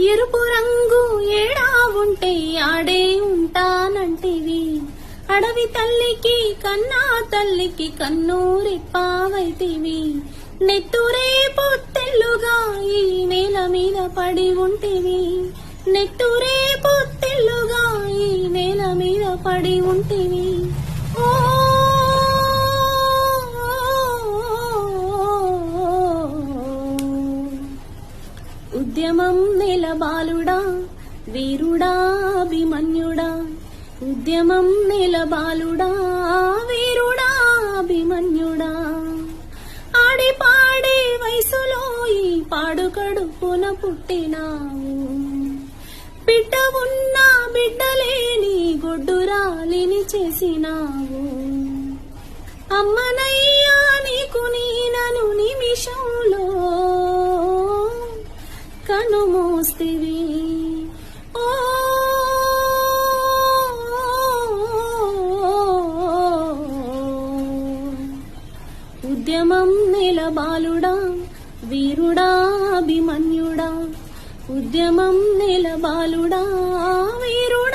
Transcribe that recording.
ఎరుపు రంగు ఏడా ఉంటే ఆడే ఉంటానంటివి. అడవి తల్లికి కన్నా తల్లికి కన్నూరెప్పావైతివి నెత్తురే పొత్తెల్లుగా ఈ నేల మీద పడి ఉంటివి. నెత్తురే పొత్తెల్లుగా ఈ నేల మీద పడి ఉంటివి. ఓ ఉద్యమం నిలబాలుడా వీరుడా అభిమన్యుడా. ఉద్యమం నిలబాలుడా వీరుడా అభిమన్యుడా. ఆడిపాడే వయసులో ఈ పాడు కడుపున పుట్టినావు. బిడ్డ ఉన్న బిడ్డలేని గొడ్డురాలిని చేసినావు. అమ్మనై కనుమూస్తివి ఓ ఉద్యమం నిలబాలుడా వీరుడా అభిమన్యుడా. ఉద్యమం నిలబాలుడా వీరుడా.